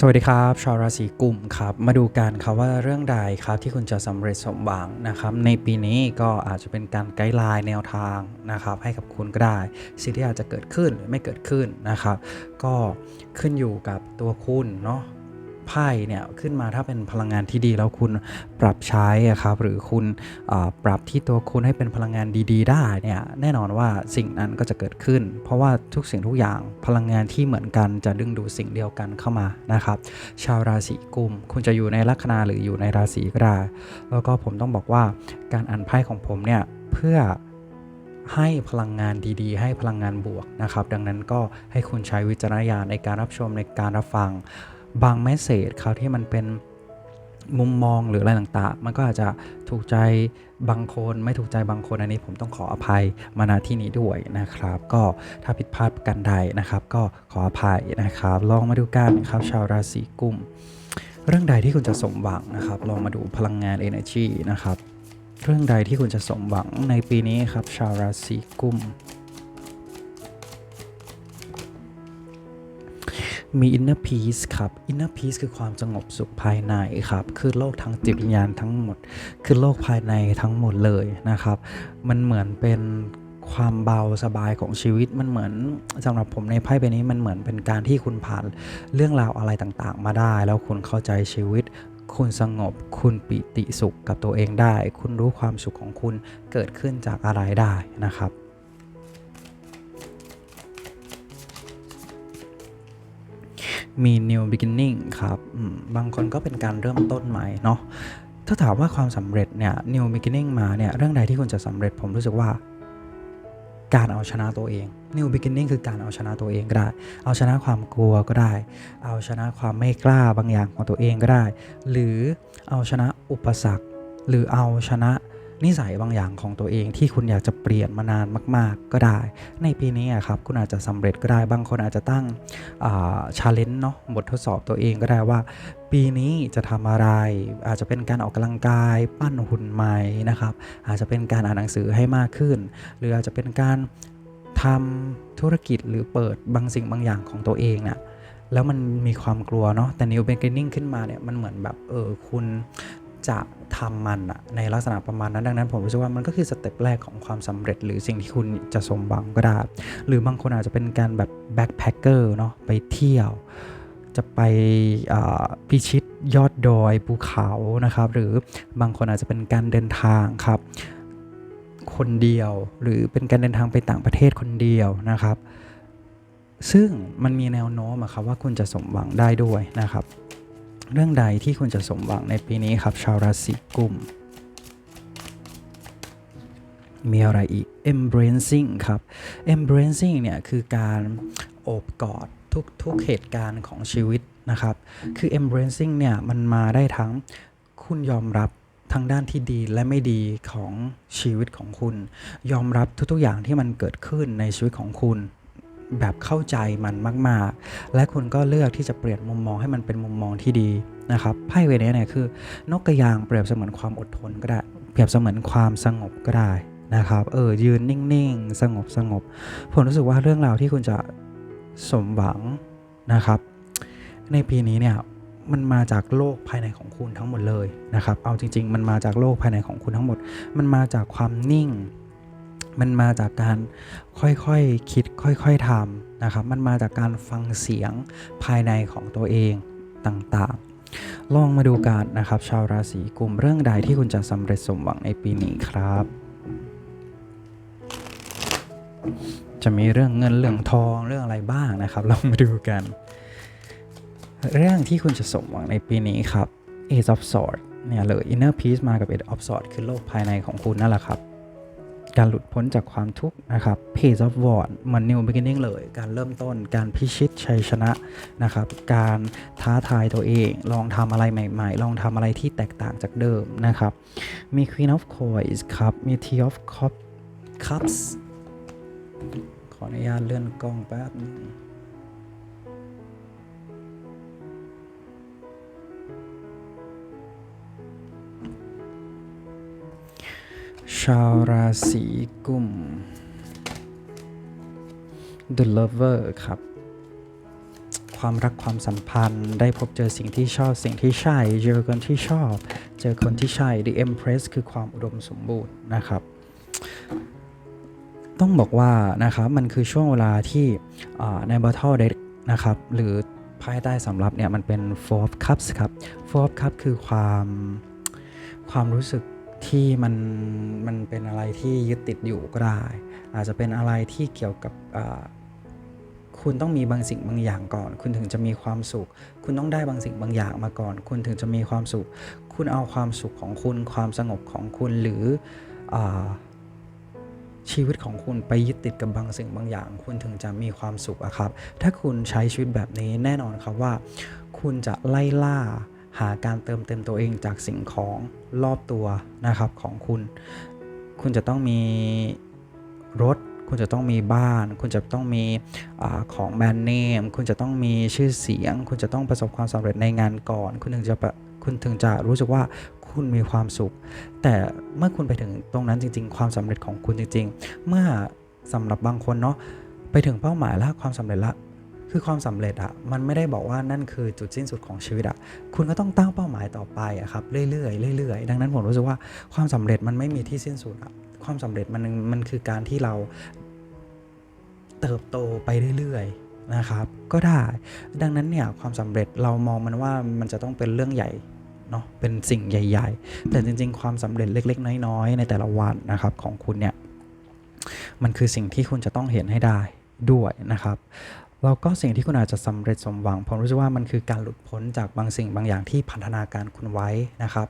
สวัสดีครับชาวราศีกุมครับ มาดูกันครับว่าเรื่องใดครับที่คุณจะสำเร็จสมหวังนะครับ ในปีนี้ก็อาจจะเป็นการไกด์ไลน์แนวทางนะครับ ให้กับคุณก็ได้สิ่งที่อาจจะเกิดขึ้นหรือไม่เกิดขึ้นนะครับ ก็ขึ้นอยู่กับตัวคุณเนาะ ไพ่เนี่ยขึ้นมาถ้าเป็นพลังงานที่ดีแล้วคุณปรับใช้อะครับหรือคุณปรับที่ตัวคุณให้เป็นพลังงานดีๆ ได้เนี่ยแน่นอนว่าสิ่งนั้นก็จะเกิดขึ้น เพราะว่าทุกสิ่งทุกอย่างพลังงานที่เหมือนกันจะดึงดูดสิ่งเดียวกันเข้ามานะครับชาวราศีกุม คุณจะอยู่ในลัคนาหรืออยู่ในราศีก็ได้แล้วก็ผมต้องบอกว่าการอ่านไพ่ของผมเนี่ยเพื่อให้พลังงานดีๆ ให้พลังงานบวกนะครับ ดังนั้นก็ให้คุณใช้วิจารณญาณในการรับชมในการรับฟัง บางเมสเซจครับที่มันเป็นมุมมองหรืออะไรต่างๆ มันก็อาจจะถูกใจบางคนไม่ถูกใจบางคนอันนี้ผมต้องขออภัยมาณที่นี้ด้วยนะครับ ก็ถ้าผิดพลาดกันใดนะครับ ก็ขออภัยนะครับ ลองมาดูกันครับชาวราศีกุม เรื่องใดที่คุณจะสมหวังนะครับ ลองมาดูพลังงาน energy นะครับ เรื่องใดที่คุณจะสมหวังในปีนี้ครับชาวราศีกุม มี inner peace ครับ inner peace คือความสงบสุขภายในครับ คือโลกทางจิตวิญญาณทั้งหมด คือโลกภายในทั้งหมดเลยนะครับ มันเหมือนเป็นความเบาสบายของชีวิตมันเหมือนสำหรับผมในไพ่ใบนี้มันเหมือนเป็นการที่คุณผ่านเรื่องราวอะไรต่างๆ มาได้ แล้วคุณเข้าใจชีวิต คุณสงบ คุณปิติสุขกับตัวเองได้ คุณรู้ความสุขของคุณเกิดขึ้นจากอะไรได้นะครับ มี new beginning ครับ บางคนก็เป็นการเริ่มต้นใหม่เนาะ ถ้าถามว่าความสำเร็จเนี่ย new beginning มาเนี่ย เรื่องใดที่คุณจะสำเร็จผมรู้สึกว่า การเอาชนะตัวเอง new beginning คือการเอาชนะตัวเองก็ได้ เอาชนะความกลัวก็ได้ เอาชนะความไม่กล้าบางอย่างของตัวเองก็ได้ หรือเอาชนะอุปสรรค หรือเอาชนะ นิสัยบางอย่างของตัวเองที่คุณอยากจะเปลี่ยนมานานมาก ๆ ก็ได้ ในปีนี้ครับคุณอาจจะสำเร็จก็ได้บางคนอาจจะตั้งชาเลนจ์เนาะบททดสอบตัวเองก็ได้ว่า ปีนี้จะทำอะไร อาจจะเป็นการออกกำลังกายปั้นหุ่นใหม่นะครับ อาจจะเป็นการอ่านหนังสือให้มากขึ้น หรืออาจจะเป็นการทำธุรกิจหรือเปิดบางสิ่งบางอย่างของตัวเองน่ะแล้วมันมีความกลัวเนาะแต่ new beginning ขึ้นมาเนี่ยมันเหมือนแบบเออคุณ จะทำมันอะในลักษณะประมาณนั้นดังนั้นผมรู้สึกว่ามันก็คือสเต็ปแรกของความสำเร็จ หรือสิ่งที่คุณจะสมหวังก็ได้ หรือบางคนอาจจะเป็นการแบบ backpacker เนาะไปเที่ยว จะไปพิชิตยอดดอยภูเขานะครับ หรือบางคนอาจจะเป็นการเดินทางครับ คนเดียวหรือเป็นการเดินทางไปต่างประเทศคนเดียวนะครับ ซึ่งมันมีแนวโน้มครับว่าคุณจะสมหวังได้ด้วยนะครับ เรื่องใดที่คุณจะสมหวังในปีนี้ครับ ชาวราศีกุม มีอะไรอีก embracing ครับ embracing เนี่ยคือการโอบกอดทุกทุกเหตุการณ์ของชีวิตนะครับ คือ embracing เนี่ยมันมาได้ทั้งคุณยอมรับทั้งด้านที่ดีและไม่ดีของชีวิตของคุณ ยอมรับทุกๆอย่างที่มันเกิดขึ้นในชีวิตของคุณ แบบเข้าใจมันมาก ๆ และคุณก็เลือกที่จะเปลี่ยนมุมมองให้มันเป็นมุมมองที่ดีนะครับไพ่เวเนี้เนี่ยคือนกกระยางเปรียบเสมือนความอดทนก็ได้ เปรียบเสมือนความสงบก็ได้นะครับเออยืนนิ่งๆ สงบสงบผมรู้สึกว่าเรื่องราวที่คุณจะสมหวังนะครับ ในปีนี้เนี่ยมันมาจากโลกภายในของคุณทั้งหมดเลยนะครับ เอาจริง ๆ มันมาจากโลกภายในของคุณทั้งหมด มันมาจากความนิ่ง มันมาจากการค่อยๆคคิดค่อยๆทำนะครับ มันมาจากการฟังเสียงภายในของตัวเองต่างๆ ลองมาดูกันนะครับ ชาวราศีกุมเรื่องใดที่คุณจะสำเร็จสมหวังในปีนี้ครับ จะมีเรื่องเงินเรื่องทองเรื่องอะไรบ้างนะครับ ลองมาดูกัน เรื่องที่คุณจะสมหวังในปีนี้ครับ Ace of Swords เนี่ยเลย Inner Peace มากับ Ace of Swords คือโลกภายในของคุณนั่นแหละครับ การหลุดพ้นจากความทุกข์นะครับ Page of w a r d มัน New Beginning เลย การเริ่มต้น การพิชิตชัยชนะนะครับ การท้าทายตัวเอง ลองทำอะไรใหม่ ๆ ลองทำอะไรที่แตกต่างจากเดิมนะครับ มี Queen of Coins ครับ มี Tea of Cups ขออนุญาตเลื่อนกล้องแป๊บนึง ชาวราศีกุม The Lover ครับ ความรักความสัมพันธ์ ได้พบเจอสิ่งที่ชอบสิ่งที่ใช่ เจอคนที่ชอบ เจอคนที่ใช่ The Empress คือความอุดมสมบูรณ์นะครับ ต้องบอกว่านะครับมันคือช่วงเวลาที่ใน Battle Deck นะครับหรือภายใต้สำรับเนี่ยมันเป็น Four of Cups ครับ Four of Cups คือความความรู้สึก ที่มันมันเป็นอะไรที่ยึดติดอยู่ก็ได้ อาจจะเป็นอะไรที่เกี่ยวกับคุณต้องมีบางสิ่งบางอย่างก่อน คุณถึงจะมีความสุข คุณต้องได้บางสิ่งบางอย่างมาก่อน คุณถึงจะมีความสุข คุณเอาความสุขของคุณ ความสงบของคุณหรืออชีวิตของคุณไปยึดติดกับบางสิ่งบางอย่าง คุณถึงจะมีความสุขอะครับ ถ้าคุณใช้ชีวิตแบบนี้แน่นอนครับว่า คุณจะไล่ล่า หาการเติมเต็มตัวเองจากสิ่งของรอบตัวนะครับของคุณ คุณจะต้องมีรถ คุณจะต้องมีบ้าน คุณจะต้องมีอของแบรนด์เนม คุณจะต้องมีชื่อเสียง คุณจะต้องประสบความสำเร็จในงานก่อน คุณถึงจะคุณถึงจะรู้สึกว่าคุณมีความสุข แต่เมื่อคุณไปถึงตรงนั้นจริง ๆ ความสำเร็จของคุณจริง ๆ เมื่อสำหรับบางคนเนาะไปถึงเป้าหมายแล้วความสำเร็จละ คือความสำเร็จอะมันไม่ได้บอกว่านั่นคือจุดสิ้นสุดของชีวิตอะคุณก็ต้องตั้งเป้าหมายต่อไปอะครับเรื่อยๆเรื่อยๆดังนั้นผมรู้สึกว่าความสำเร็จมันไม่มีที่สิ้นสุดอะความสำเร็จมันมันคือการที่เราเติบโตไปเรื่อยๆนะครับก็ได้ ดังนั้นเนี่ยความสำเร็จเรามองมันว่ามันจะต้องเป็นเรื่องใหญ่เนาะเป็นสิ่งใหญ่ ๆ แต่จริง ๆ ความสำเร็จเล็ก ๆ น้อยๆในแต่ละวันนะครับของคุณเนี่ยมันคือสิ่งที่คุณจะต้องเห็นให้ได้ด้วยนะครับ แล้วก็สิ่งที่คุณอาจจะสำเร็จสมหวัง ผมรู้สึกว่ามันคือการหลุดพ้นจากบางสิ่งบางอย่างที่พันธนาการคุณไว้นะครับ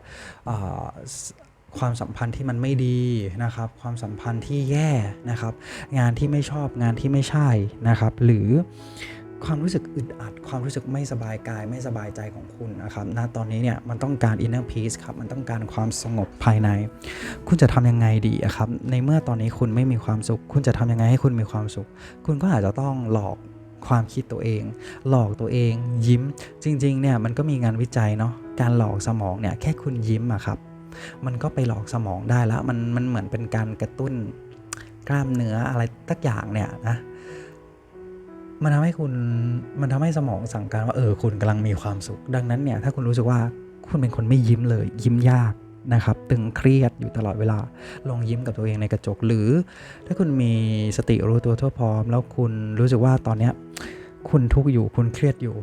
ความสัมพันธ์ที่มันไม่ดีนะครับ ความสัมพันธ์ที่แย่นะครับ งานที่ไม่ชอบงานที่ไม่ใช่นะครับ หรือความรู้สึกอึดอัด ความรู้สึกไม่สบายกายไม่สบายใจของคุณนะครับณตอนนี้เนี่ยมันต้องการ inner peace ครับ มันต้องการความสงบภายใน คุณจะทำยังไงดีครับ ในเมื่อตอนนี้คุณไม่มีความสุข คุณจะทำยังไงให้คุณมีความสุข คุณก็อาจจะต้องหลอก ความคิดตัวเอง หลอกตัวเอง ยิ้ม จริงๆเนี่ยมันก็มีงานวิจัยเนาะการหลอกสมองเนี่ยแค่คุณยิ้มอะครับ มันก็ไปหลอกสมองได้แล้วมันมันเหมือนเป็นการกระตุ้นกล้ามเนื้ออะไรตักอย่างเนี่ยนะมันทำให้คุณมันทำให้สมองสั่งการว่าเออคุณกำลังมีความสุข ดังนั้นเนี่ยถ้าคุณรู้สึกว่าคุณเป็นคนไม่ยิ้มเลย ยิ้มยากนะครับตึงเครียดอยู่ตลอดเวลา ลองยิ้มกับตัวเองในกระจกหรือ ถ้าคุณมีสติรู้ตัวทั่วพร้อม แล้วคุณรู้สึกว่าตอนเนี้ย คุณทุกข์อยู่คุณเครียดอยู่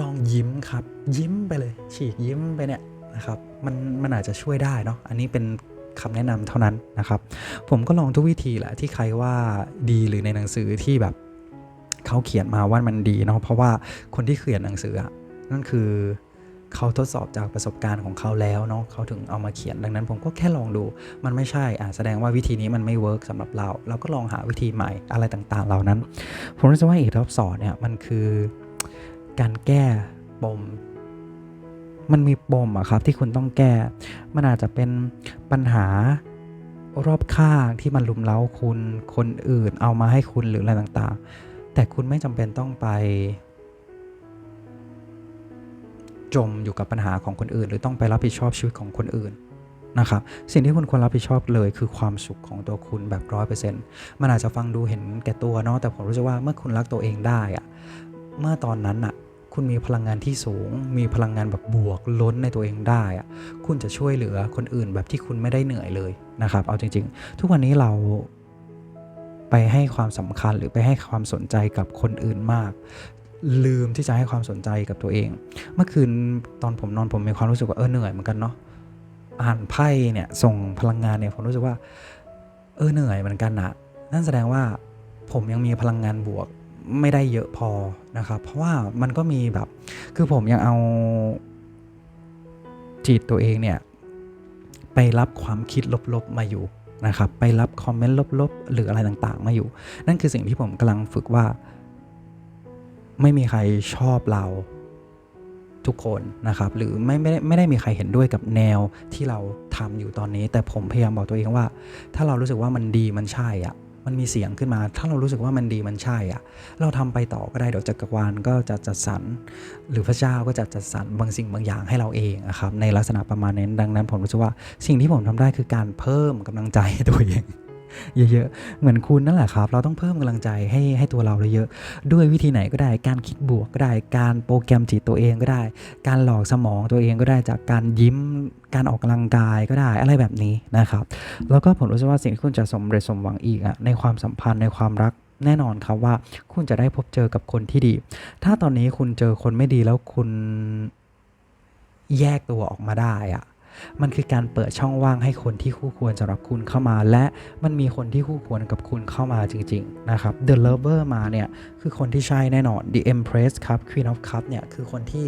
ลองยิ้มครับ ยิ้มไปเลย ฉีกยิ้มไปเนี่ยนะครับ มันมันอาจจะช่วยได้เนาะอันนี้เป็นคำแนะนำเท่านั้นนะครับ ผมก็ลองทุกวิธีแหละที่ใครว่าดีหรือในหนังสือที่แบบเขาเขียนมาว่ามันดีเนาะเพราะว่าคนที่เขียนหนังสืออะนั่นคือ เขาทดสอบจากประสบการณ์ของเขาแล้วเนาะเขาถึงเอามาเขียนดังนั้นผมก็แค่ลองดู มันไม่ใช่อ่าแสดงว่าวิธีนี้มันไม่เวิร์กสำหรับเรา เราก็ลองหาวิธีใหม่อะไรต่างๆ เหล่านั้น ผมรู้สึกว่าอีกรอบสอนเนี่ยมันคือการแก้ปมมันมีปมอะครับที่คุณต้องแก้ มันอาจจะเป็นปัญหารอบข้างที่มันลุมเล้าคุณ คนอื่นเอามาให้คุณหรืออะไรต่างๆ แต่คุณไม่จำเป็นต้องไป จมอยู่กับปัญหาของคนอื่น หรือต้องไปรับผิดชอบชีวิตของคนอื่นนะครับสิ่งที่คุณควรรับผิดชอบเลยคือความสุขของตัวคุณแบบร้อยเปอร์เซ็นต์มันอาจจะฟังดูเห็นแก่ตัวเนาะแต่ผมรู้สึกว่าเมื่อคุณรักตัวเองได้อะเมื่อตอนนั้นอะคุณมีพลังงานที่สูง มีพลังงานแบบบวกล้นในตัวเองได้อะคุณจะช่วยเหลือคนอื่นแบบที่คุณไม่ได้เหนื่อยเลยนะครับ เอาจริง ๆ ทุกวันนี้เราไปให้ความสำคัญหรือไปให้ความสนใจกับคนอื่นมาก ลืมที่จะให้ความสนใจกับตัวเอง เมื่อคืนตอนผมนอนผมมีความรู้สึกว่าเออเหนื่อยเหมือนกันเนาะอ่านไพ่เนี่ยส่งพลังงานเนี่ยผมรู้สึกว่า เออเหนื่อยเหมือนกันนะนั่นแสดงว่าผมยังมีพลังงานบวกไม่ได้เยอะพอนะครับ เพราะว่ามันก็มีแบบ คือผมยังเอาจิตตัวเองเนี่ย ไปรับความคิดลบๆมาอยู่นะครับ ไปรับคอมเมนต์ลบๆ หรืออะไรต่างๆ มาอยู่ นั่นคือสิ่งที่ผมกำลังฝึกว่า ไม่มีใครชอบเราทุกคนนะครับ หรือไม่ไม่ได้ไม่ได้มีใครเห็นด้วยกับแนวที่เราทำอยู่ตอนนี้ แต่ผมพยายามบอกตัวเองว่า ถ้าเรารู้สึกว่ามันดีมันใช่อะมันมีเสียงขึ้นมา ถ้าเรารู้สึกว่ามันดีมันใช่อะเราทำไปต่อก็ได้ เดี๋ยวจักรวาลก็จะจัดสรร หรือพระเจ้าก็จะจัดสรรบางสิ่งบางอย่างให้เราเองนะครับ ในลักษณะประมาณนั้น ดังนั้นผมรู้สึกว่าสิ่งที่ผมทำได้คือการเพิ่มกำลังใจตัวเอง เยอะๆ เหมือนคุณนั่นแหละครับ เราต้องเพิ่มกำลังใจให้ให้ตัวเราเยอะๆ ด้วยวิธีไหนก็ได้ การคิดบวกก็ได้ การโปรแกรมจิตตัวเองก็ได้ การหลอกสมองตัวเองก็ได้ จากการยิ้ม การออกกำลังกายก็ได้ อะไรแบบนี้นะครับ แล้วก็ผมรู้สึกว่าสิ่งที่คุณจะสมเร็จสมหวังอีกอะในความสัมพันธ์ในความรักแน่นอนครับว่าคุณจะได้พบเจอกับคนที่ดี ถ้าตอนนี้คุณเจอคนไม่ดีแล้วคุณแยกตัวออกมาได้อะ มันคือการเปิดช่องว่างให้คนที่คู่ควรสำหรับคุณเข้ามา และมันมีคนที่คู่ควรกับคุณเข้ามาจริง ๆ นะครับ The Lover มาเนี่ย คือคนที่ใช่แน่นอน The Empress ครับ Queen of Cup เนี่ย คือคนที่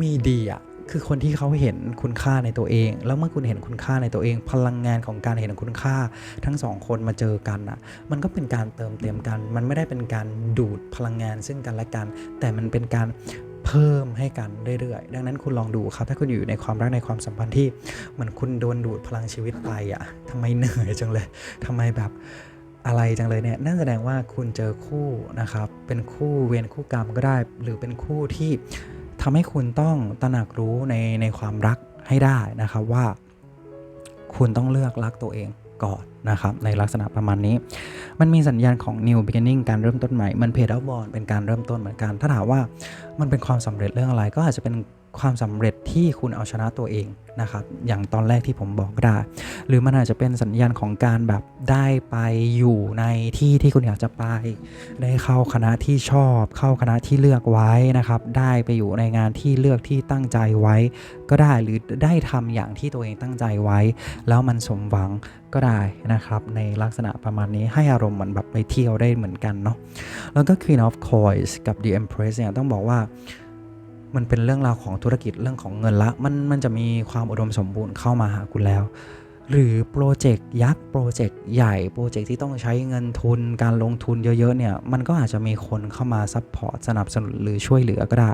มีดีอะคือคนที่เขาเห็นคุณค่าในตัวเอง แล้วเมื่อคุณเห็นคุณค่าในตัวเอง พลังงานของการเห็นคุณค่า ทั้งสองคนมาเจอกันอะ มันก็เป็นการเติมเต็มกัน มันไม่ได้เป็นการดูดพลังงานซึ่งกันและกัน แต่มันเป็นการ เพิ่มให้กันเรื่อยๆ ดังนั้นคุณลองดูครับ ถ้าคุณอยู่ในความรักในความสัมพันธ์ที่เหมือนคุณโดนดูดพลังชีวิตไปอะทำไมเหนื่อยจังเลยทำไมแบบอะไรจังเลยเนี่ยนั่นแสดงว่าคุณเจอคู่นะครับ เป็นคู่เวรคู่กรรมก็ได้ หรือเป็นคู่ที่ทำให้คุณต้องตระหนักรู้ในในความรักให้ได้นะครับว่า คุณต้องเลือกรักตัวเองก่อนนะครับ ในลักษณะประมาณนี้ มันมีสัญญาณของ new beginning การเริ่มต้นใหม่ มันเพด o บอลเป็นการเริ่มต้นเหมือนกัน ถ้าถามว่ามันเป็นความสำเร็จเรื่องอะไรก็อาจจะเป็น ความสำเร็จที่คุณเอาชนะตัวเองนะครับ อย่างตอนแรกที่ผมบอกได้ หรือมันอาจจะเป็นสัญญาณของการแบบได้ไปอยู่ในที่ที่คุณอยากจะไป ได้เข้าคณะที่ชอบ เข้าคณะที่เลือกไว้นะครับ ได้ไปอยู่ในงานที่เลือกที่ตั้งใจไว้ ก็ได้หรือได้ทำอย่างที่ตัวเองตั้งใจไว้ แล้วมันสมหวังก็ได้นะครับ ในลักษณะประมาณนี้ให้อารมณ์เหมือนแบบไปเที่ยวได้เหมือนกันเนาะแล้วก็ Queen of Coins กับ The Empress เนี่ยต้องบอกว่า มันเป็นเรื่องราวของธุรกิจเรื่องของเงินละ มันมันจะมีความอุดมสมบูรณ์เข้ามาหาคุณแล้ว หรือโปรเจกต์ยักษ์โปรเจกต์ใหญ่โปรเจกต์ที่ต้องใช้เงินทุนการลงทุนเยอะๆเนี่ยมันก็อาจจะมีคนเข้ามาซัพพอร์ตสนับสนุนหรือช่วยเหลือก็ได้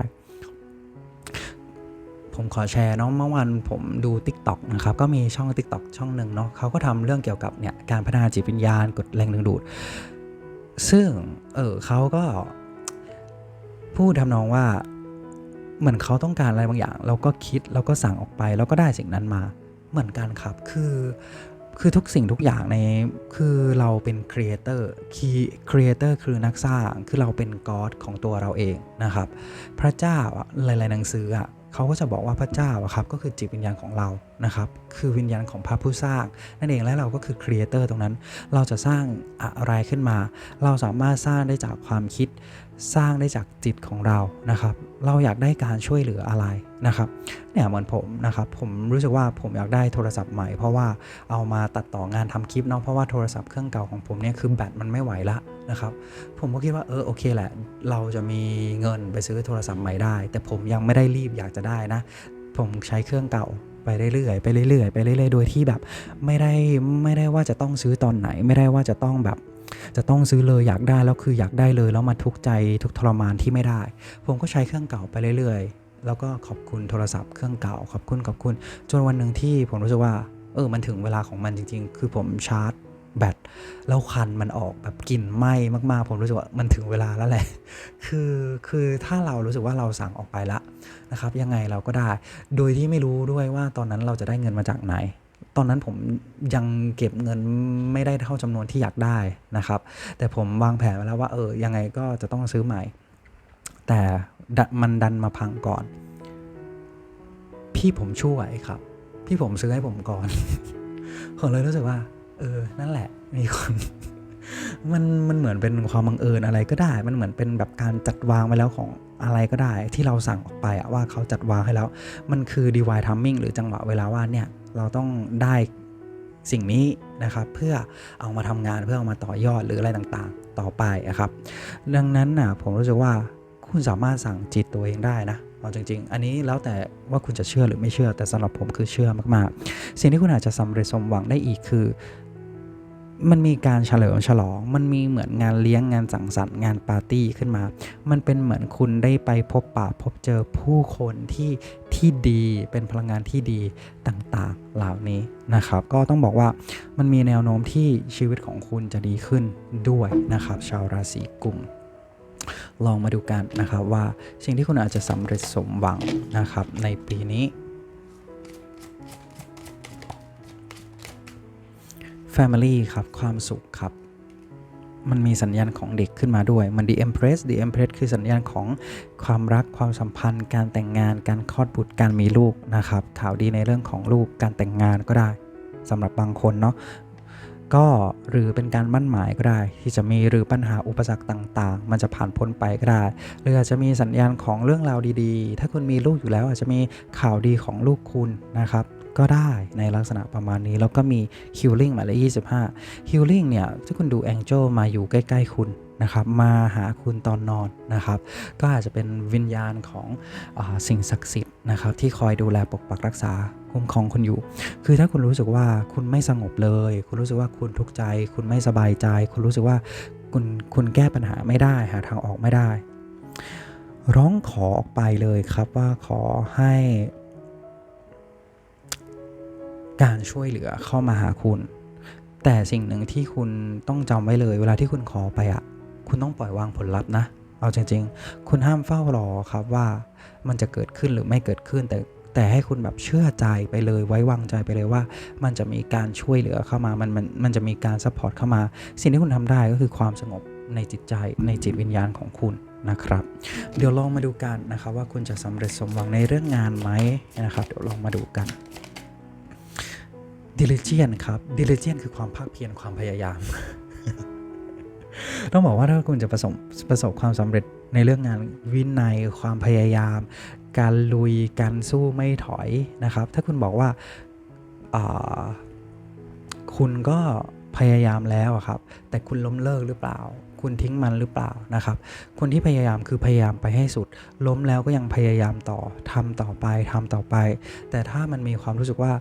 ผมขอแชร์เนาะเมื่อวันผมดู TikTok นะครับก็มีช่อง TikTok ช่องหนึ่งเนาะเขาก็ทำเรื่องเกี่ยวกับเนี่ยการพัฒนาจิตวิญญาณกดแรงดึงดูด ซึ่งเออเขาก็พูดทำนองว่า เหมือนเขาต้องการอะไรบางอย่าง เราก็คิดแล้วก็สั่งออกไป แล้วก็ได้สิ่งนั้นมา เหมือนกันครับ คือคือทุกสิ่งทุกอย่างในคือเราเป็นครีเอเตอร์คีครีเอเตอร์คือนักสร้างคือเราเป็นกอดของตัวเราเองนะครับ พระเจ้าหลาย ๆ หนังสืออะเขาก็จะบอกว่าพระเจ้าอะครับก็คือจิตวิญญาณของเรานะครับ คือวิญญาณของพระผู้สร้างนั่นเองและเราก็คือครีเอเตอร์ตรงนั้น เราจะสร้างอะไรขึ้นมา เราสามารถสร้างได้จากความคิด สร้างได้จากจิตของเรานะครับ เราอยากได้การช่วยเหลืออะไรนะครับ เนี่ยเหมือนผมนะครับ ผมรู้สึกว่าผมอยากได้โทรศัพท์ใหม่ เพราะว่าเอามาตัดต่องานทำคลิปเนาะ เพราะว่าโทรศัพท์เครื่องเก่าของผมเนี่ยคือแบตมันไม่ไหวละนะครับ ผมก็คิดว่าเออโอเคแหละ เราจะมีเงินไปซื้อโทรศัพท์ใหม่ได้ แต่ผมยังไม่ได้รีบอยากจะได้นะ ผมใช้เครื่องเก่า ไปเรื่อยๆไปเรื่อยๆไปเรื่อยๆ โดยที่แบบไม่ได้ไม่ได้ว่าจะต้องซื้อตอนไหน ไม่ได้ว่าจะต้องแบบ จะต้องซื้อเลยอยากได้แล้วคืออยากได้เลยแล้วมาทุกข์ใจทุกทรมานที่ไม่ได้ ผมก็ใช้เครื่องเก่าไปเรื่อยๆ แล้วก็ขอบคุณโทรศัพท์เครื่องเก่าขอบคุณขอบคุณจนวันหนึ่งที่ผมรู้สึกว่าเออมันถึงเวลาของมันจริง ๆ คือผมชาร์จ แบตแล้วคันมันออกแบบกลิ่นไหม้มากๆ ผมรู้สึกว่ามันถึงเวลาแล้วแหละ คือคือถ้าเรารู้สึกว่าเราสั่งออกไปละนะครับ ยังไงเราก็ได้ โดยที่ไม่รู้ด้วยว่าตอนนั้นเราจะได้เงินมาจากไหน ตอนนั้นผมยังเก็บเงินไม่ได้เท่าจำนวนที่อยากได้นะครับ แต่ผมวางแผนไว้แล้วว่าเออยังไงก็จะต้องซื้อใหม่ แต่มันดันมาพังก่อน พี่ผมช่วยครับ พี่ผมซื้อให้ผมก่อนผมเลยรู้สึกว่า เออ นั่นแหละ มีคนมันมันเหมือนเป็นความบังเอิญอะไรก็ได้ มันเหมือนเป็นแบบการจัดวางไว้แล้วของอะไรก็ได้ ที่เราสั่งออกไปอะว่าเขาจัดวางให้แล้ว มันคือ divine timing หรือจังหวะเวลาว่าเนี่ยเราต้องได้สิ่งนี้นะครับ เพื่อเอามาทำงานเพื่อเอามาต่อยอดหรืออะไรต่างๆ ต่อไปอะครับ ดังนั้นน่ะผมรู้สึกว่าคุณสามารถสั่งจิตตัวเองได้นะเอาจริง ๆ อันนี้แล้วแต่ว่าคุณจะเชื่อหรือไม่เชื่อแต่สำหรับผมคือเชื่อมากๆ สิ่งที่คุณอาจจะสำเร็จสมหวังได้อีกคือ มันมีการเฉลิมฉลอง มันมีเหมือนงานเลี้ยงงานสังสรรค์งานปาร์ตี้ขึ้นมา มันเป็นเหมือนคุณได้ไปพบปะพบเจอผู้คนที่ที่ดีเป็นพลังงานที่ดีต่างๆเหล่านี้นะครับ ก็ต้องบอกว่ามันมีแนวโน้มที่ชีวิตของคุณจะดีขึ้นด้วยนะครับ ชาวราศีกุมลองมาดูกันนะครับว่าสิ่งที่คุณอาจจะสำเร็จสมหวังนะครับในปีนี้ Family ครับ ความสุขครับ มันมีสัญญาณของเด็กขึ้นมาด้วย มัน The Empress The Empress คือสัญญาณของความรักความสัมพันธ์ การแต่งงาน การคลอดบุตร การมีลูกนะครับ ข่าวดีในเรื่องของลูก การแต่งงานก็ได้สำหรับบางคนเนาะก็หรือเป็นการมั่นหมายก็ได้ ที่จะมีหรือปัญหาอุปสรรคต่างๆ มันจะผ่านพ้นไปก็ได้หรืออาจจะมีสัญญาณของเรื่องราวดีๆ ถ้าคุณมีลูกอยู่แล้วอาจจะมีข่าวดีของลูกคุณนะครับ ก็ได้ในลักษณะประมาณนี้ แล้วก็มี healing หมายเลข25 healing เนี่ยถ้าคุณดู angel มาอยู่ใกล้ ๆ คุณนะครับมาหาคุณตอนนอนนะครับ ก็อาจจะเป็นวิญญาณของอสิ่งศักดิ์สิทธิ์นะครับที่คอยดูแลปกปักรักษาคุ้มครองคุณอยู่ คือถ้าคุณรู้สึกว่าคุณไม่สงบเลย คุณรู้สึกว่าคุณทุกข์ใจ คุณไม่สบายใจ คุณรู้สึกว่าคุณคุณแก้ปัญหาไม่ได้หาทางออกไม่ได้ ร้องขอออกไปเลยครับว่าขอให้ การช่วยเหลือเข้ามาหาคุณ แต่สิ่งหนึ่งที่คุณต้องจำไว้เลย เวลาที่คุณขอไปอะ คุณต้องปล่อยวางผลลัพธ์นะ เอาจริง ๆ คุณห้ามเฝ้ารอครับว่ามันจะเกิดขึ้นหรือไม่เกิดขึ้นแต่แต่ให้คุณแบบเชื่อใจไปเลยไว้วางใจไปเลยว่า มันจะมีการช่วยเหลือเข้ามา มันมันมันจะมีการซัพพอร์ตเข้ามา สิ่งที่คุณทำได้ก็คือความสงบในจิตใจในจิตวิญญาณของคุณนะครับ เดี๋ยวลองมาดูกันนะครับว่าคุณจะสำเร็จสมหวังในเรื่องงานไหมนะครับ เดี๋ยวลองมาดูกัน diligent ครับ diligent คือความภาคเพียรความพยายาม ต้องบอกว่าถ้าคุณจะประสบประสบความสำเร็จในเรื่องงานวินัยความพยายาม การลุยการสู้ไม่ถอยนะครับ ถ้าคุณบอกว่าคุณก็พยายามแล้วครับ แต่คุณล้มเลิกหรือเปล่า คุณทิ้งมันหรือเปล่านะครับ คนที่พยายามคือพยายามไปให้สุด ล้มแล้วก็ยังพยายามต่อทำต่อไปทำต่อไป แต่ถ้ามันมีความรู้สึกว่า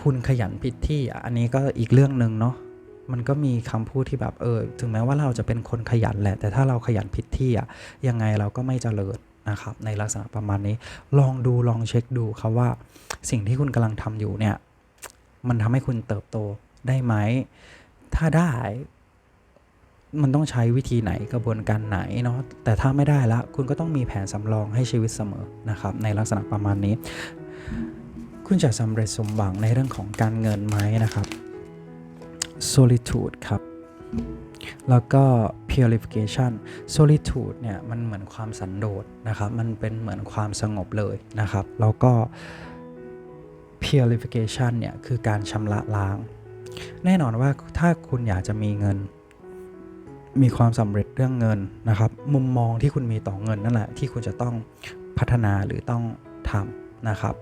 คุณขยันผิดที่อันนี้ก็อีกเรื่องหนึ่งเนาะมันก็มีคำพูดที่แบบเออถึงแม้ว่าเราจะเป็นคนขยันแหละ แต่ถ้าเราขยันผิดที่อะยังไงเราก็ไม่เจริญนะครับในลักษณะประมาณนี้ ลองดูลองเช็คดูครับว่า สิ่งที่คุณกำลังทำอยู่เนี่ยมันทำให้คุณเติบโตได้ไหม ถ้าได้มันต้องใช้วิธีไหนกระบวนการไหนเนาะแต่ถ้าไม่ได้ละคุณก็ต้องมีแผนสำรองให้ชีวิตเสมอนะครับในลักษณะประมาณนี้ คุณจะสำเร็จสมหวังในเรื่องของการเงินไหมนะครับ solitude ครับ แล้วก็ purification solitude เนี่ยมันเหมือนความสันโดษนะครับ มันเป็นเหมือนความสงบเลยนะครับ แล้วก็ purification เนี่ยคือการชำระล้าง แน่นอนว่าถ้าคุณอยากจะมีเงิน มีความสำเร็จเรื่องเงินนะครับ มุมมองที่คุณมีต่อเงินนั่นแหละที่คุณจะต้องพัฒนาหรือต้องทำนะครับ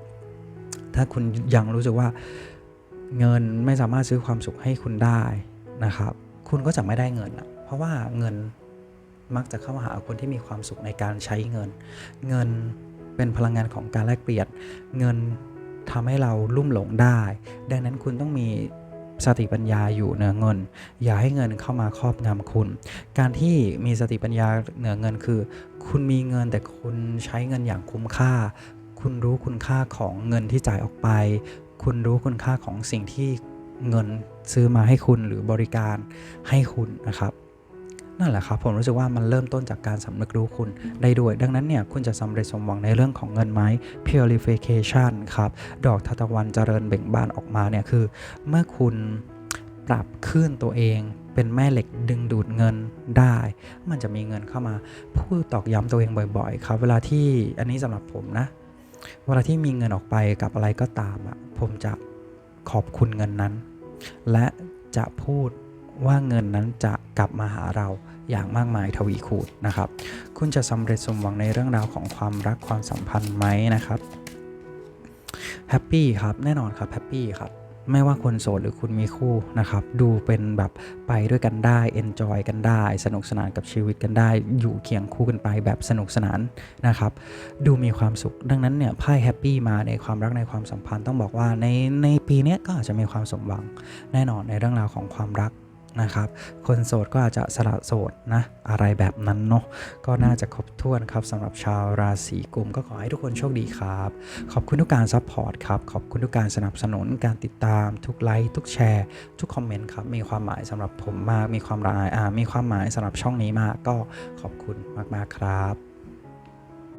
ถ้าคุณยังรู้สึกว่าเงินไม่สามารถซื้อความสุขให้คุณได้นะครับ คุณก็จะไม่ได้เงิน เพราะว่าเงินมักจะเข้ามาหาคนที่มีความสุขในการใช้เงิน เงินเป็นพลังงานของการแลกเปลี่ยน เงินทำให้เราลุ่มหลงได้ ดังนั้นคุณต้องมีสติปัญญาอยู่เหนือเงิน อย่าให้เงินเข้ามาครอบงำคุณ การที่มีสติปัญญาเหนือเงินคือ คุณมีเงินแต่คุณใช้เงินอย่างคุ้มค่า คุณรู้คุณค่าของเงินที่จ่ายออกไป คุณรู้คุณค่าของสิ่งที่เงินซื้อมาให้คุณหรือบริการให้คุณนะครับนั่นแหละครับผมรู้สึกว่ามันเริ่มต้นจากการสำนึกรู้คุณได้ด้วย ดังนั้นเนี่ยคุณจะสำเร็จสมหวังในเรื่องของเงินไหม purification ครับดอกทานตะวันเจริญเบ่งบานออกมาเนี่ยคือ เมื่อคุณปรับขึ้นตัวเองเป็นแม่เหล็กดึงดูดเงินได้ มันจะมีเงินเข้ามาพูดตอกย้ำตัวเองบ่อย ๆ ครับ เวลาที่อันนี้สำหรับผมนะ เวลาที่มีเงินออกไปกับอะไรก็ตามอะผมจะขอบคุณเงินนั้น และจะพูดว่าเงินนั้นจะกลับมาหาเราอย่างมากมายทวีคูณนะครับ คุณจะสำเร็จสมหวังในเรื่องราวของความรักความสัมพันธ์ไหมนะครับแฮปปี้ครับแน่นอนครับแฮปปี้ครับ ไม่ว่าคนโสดหรือคุณมีคู่นะครับ ดูเป็นแบบไปด้วยกันได้เอนจอยกันได้ สนุกสนานกับชีวิตกันได้ อยู่เคียงคู่กันไปแบบสนุกสนานนะครับ ดูมีความสุข ดังนั้นเนี่ยไพ่แฮปปี้มาในความรักในความสัมพันธ์ต้องบอกว่าในในปีนี้ก็อาจจะมีความสมหวังแน่นอนในเรื่องราวของความรัก นะครับ คนโสดก็อาจจะสละโสดนะ อะไรแบบนั้นเนาะ ก็น่าจะครบถ้วนครับสำหรับชาวราศีกุมก็ขอให้ทุกคนโชคดีครับ ขอบคุณทุกการซัพพอร์ตครับ ขอบคุณทุกการสนับสนุน การติดตาม ทุกไลค์ ทุกแชร์ ทุกคอมเมนต์ครับ มีความหมายสำหรับผมมาก มีความหมายมีความหมายสำหรับช่องนี้มาก ก็ขอบคุณมากๆครับ